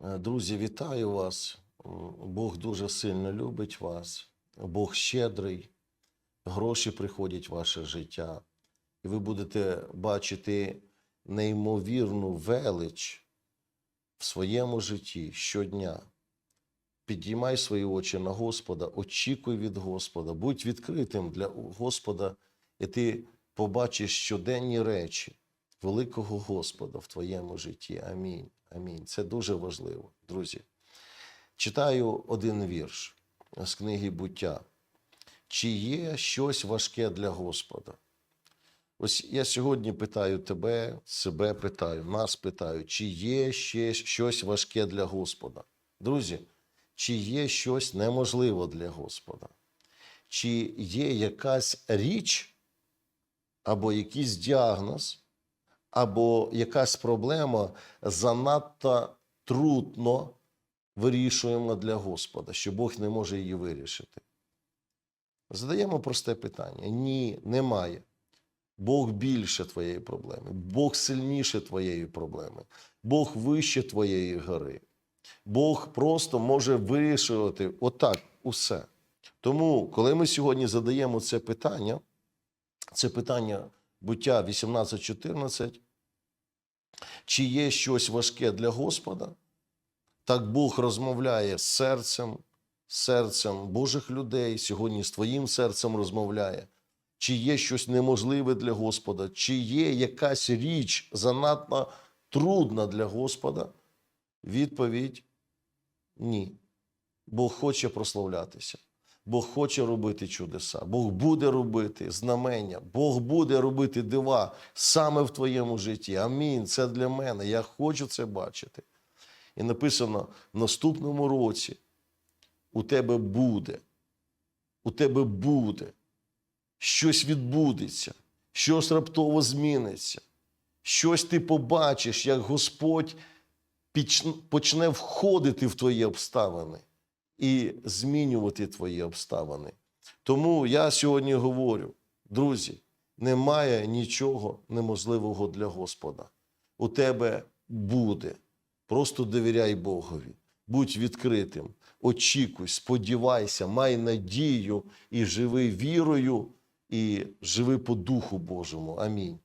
Е, Друзі, вітаю вас. Бог дуже сильно любить вас. Бог щедрий. Гроші приходять в ваше життя. І ви будете бачити неймовірну велич в своєму житті щодня. Підіймай свої очі на Господа, очікуй від Господа, будь відкритим для Господа, і ти побачиш щоденні речі великого Господа в твоєму житті. Амінь. Амінь. Це дуже важливо, друзі. Читаю один вірш з книги буття. Чи є щось важке для Господа? Ось я сьогодні питаю тебе, себе питаю, нас питаю, чи є ще щось важке для Господа? Друзі, чи є щось неможливо для Господа? Чи є якась річ або якийсь діагноз, або якась проблема занадто трудно вирішуємо для Господа, що Бог не може її вирішити? Задаємо просте питання: ні, немає. Бог більше твоєї проблеми, Бог сильніше твоєї проблеми, Бог вище твоєї гори. Бог просто може вирішувати отак усе. Тому, коли ми сьогодні задаємо це питання, це питання буття 18.14, чи є щось важке для Господа? Так Бог розмовляє з серцем, серцем Божих людей, сьогодні з твоїм серцем розмовляє. Чи є щось неможливе для Господа, чи є якась річ занадто трудна для Господа? Відповідь ні. Бог хоче прославлятися. Бог хоче робити чудеса. Бог буде робити знамення. Бог буде робити дива саме в твоєму житті. Амінь. Це для мене. Я хочу це бачити. І написано: в наступному році у тебе буде. У тебе буде. Щось відбудеться, щось раптово зміниться. Щось ти побачиш, як Господь почне входити в твої обставини і змінювати твої обставини. Тому я сьогодні говорю, друзі, немає нічого неможливого для Господа. У тебе буде. Просто довіряй Богові. Будь відкритим, очікуй, сподівайся, май надію і живи вірою, і живи по Духу Божому. Амінь.